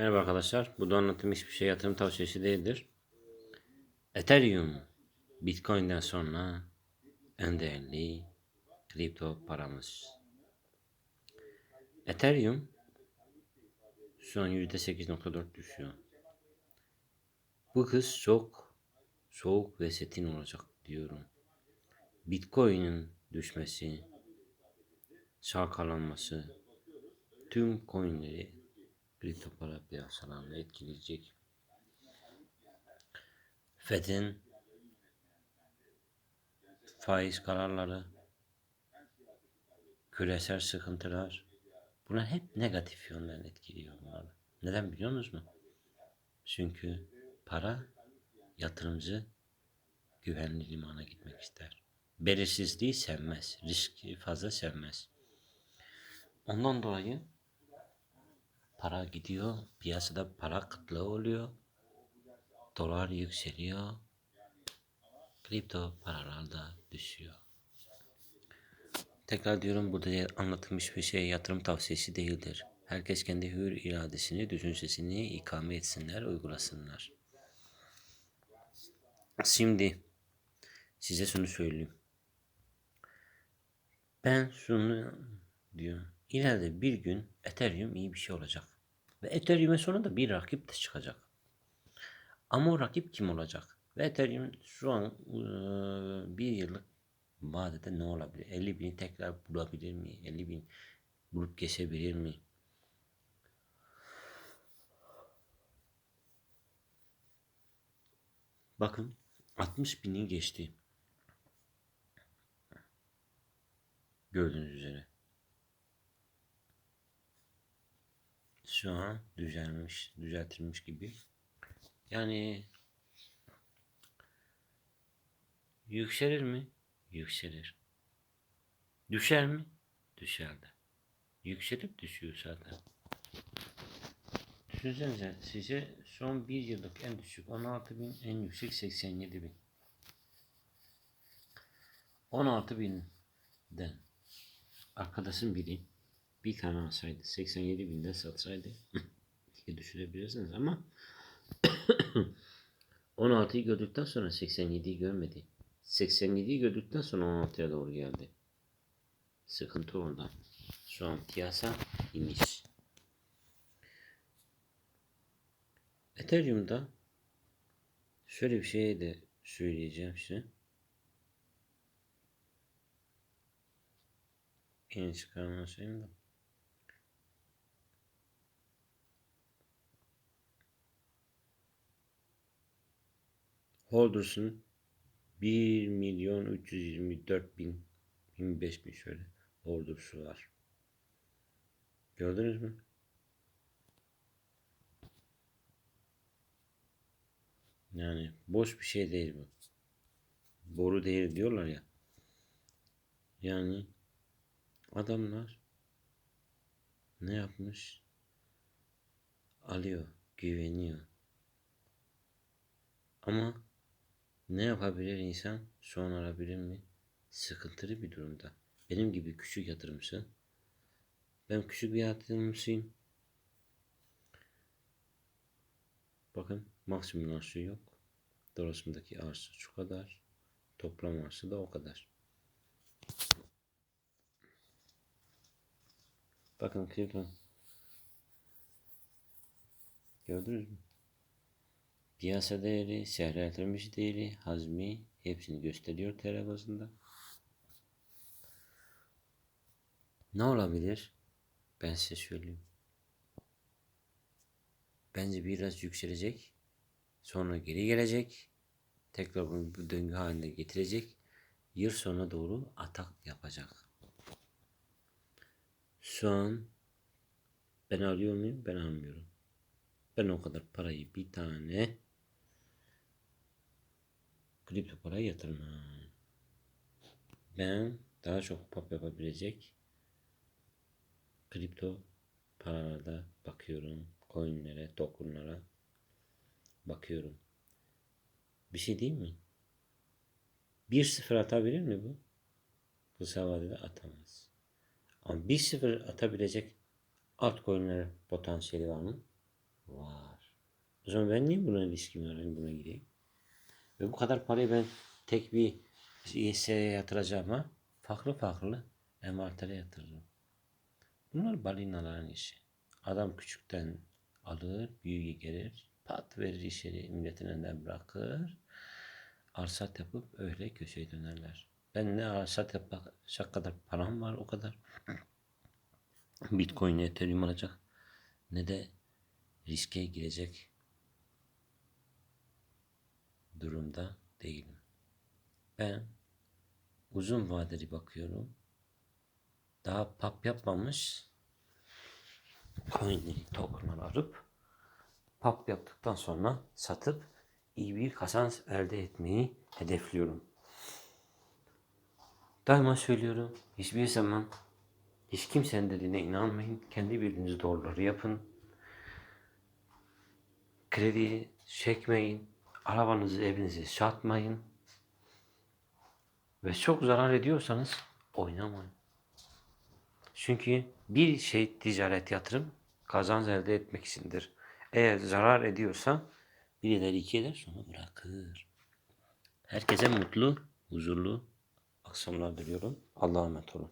Merhaba arkadaşlar. Bu da anlatım hiçbir şey yatırım tavsiyesi değildir. Ethereum Bitcoin'den sonra en değerli kripto paramız. Ethereum şu an %8.4 düşüyor. Bu hız çok soğuk ve setin olacak diyorum. Bitcoin'in düşmesi, çalkalanması, tüm coinleri kripto para piyasalarını etkileyecek. FED'in faiz kararları, küresel sıkıntılar bunlar hep negatif yönden etkiliyor bunları. Neden biliyor musunuz mu? Çünkü para yatırımcı güvenli limana gitmek ister. Belirsizliği sevmez. Riski fazla sevmez. Ondan dolayı para gidiyor. Piyasada para kıtlığı oluyor. Dolar yükseliyor. Kripto paralar da düşüyor. Tekrar diyorum burada anlatılmış bir şey yatırım tavsiyesi değildir. Herkes kendi hür iradesini, düşüncesini ikame etsinler, uygulasınlar. Şimdi size şunu söyleyeyim. Ben şunu diyorum. İleride bir gün Ethereum iyi bir şey olacak. Ve Ethereum'e sonra da bir rakip de çıkacak. Ama o rakip kim olacak? Ve Ethereum şu an eee, bir yıllık vadede ne olabilir? 50 bini tekrar bulabilir mi? 50 bin bulup geçebilir mi? Bakın 60 bini geçti. Gördüğünüz üzere. Şu an düzelmiş, düzeltilmiş gibi. Yani yükselir mi? Yükselir. Düşer mi? Düşer de. Yükselip düşüyor zaten. Düşünsenize size son bir yıllık en düşük 16 bin, en yüksek 87 bin. 16 binden arkadaşın biri bir tane alsaydı 87 binde satsaydı diye düşünebilirsiniz ama 16'yı gördükten sonra 87'yi görmedi. 87'yi gördükten sonra 16'ya doğru geldi. Sıkıntı orada. Şu an piyasa iniş. Ethereum'da şöyle bir şey de söyleyeceğim size. Yeni çıkarma şeyim de. Holders'ın 1 milyon 324 bin 25 bin şöyle Holders'ı var. Gördünüz mü? Yani boş bir şey değil bu. Boru değil diyorlar ya. Yani adamlar ne yapmış? Alıyor, güveniyor. Ama ne yapabilir insan? Son alabilir mi? Sıkıntılı bir durumda. Benim gibi küçük yatırımcı. Ben küçük bir yatırımcıyım. Bakın maksimum arşı yok. Dorasımdaki arşı şu kadar. Toplam arşı da o kadar. Bakın kripto. Gördünüz mü? Piyasa değeri, seyreltilmiş değeri, hazmi hepsini gösteriyor TL bazında. Ne olabilir? Ben size söyleyeyim. Bence biraz yükselecek. Sonra geri gelecek. Tekrar bunu bu döngü haline getirecek. Yıl sonuna doğru atak yapacak. Şu an ben alıyor muyum? Ben almıyorum. Ben o kadar parayı bir tane kripto paraya yatırmam. Ben daha çok pop yapabilecek kripto paralarda bakıyorum. Coinlere, tokenlara bakıyorum. Bir şey değil mi? 1-0 atabilir mi bu? Kısa vadede atamaz. Ama 1-0 atabilecek altcoin'lere potansiyeli var mı? Var. O zaman ben niye buna riskimi alayım buna gireyim? Ve bu kadar parayı ben tek bir hisseye yatıracağıma farklı farklı envantere yatırırım. Bunlar balinaların işi. Adam küçükten alır, büyüğe gelir, pat verir işleri milletin elinden bırakır. Arsat yapıp öyle köşeye dönerler. Ben ne arsat yapacak kadar param var o kadar. Bitcoin, Ethereum alacak ne de riske girecek durumda değilim. Ben uzun vadeli bakıyorum. Daha pap yapmamış coinleri, tokenları alıp pap yaptıktan sonra satıp iyi bir kazanç elde etmeyi hedefliyorum. Daima söylüyorum. Hiçbir zaman hiç kimsenin dediğine inanmayın. Kendi bildiğiniz doğruları yapın. Kredi çekmeyin. Arabanızı evinize satmayın. Ve çok zarar ediyorsanız oynamayın. Çünkü bir şey ticaret yatırım kazanç elde etmek içindir. Eğer zarar ediyorsa bir eder iki eder sonra bırakır. Herkese mutlu, huzurlu akşamlar diliyorum. Allah'a emanet olun.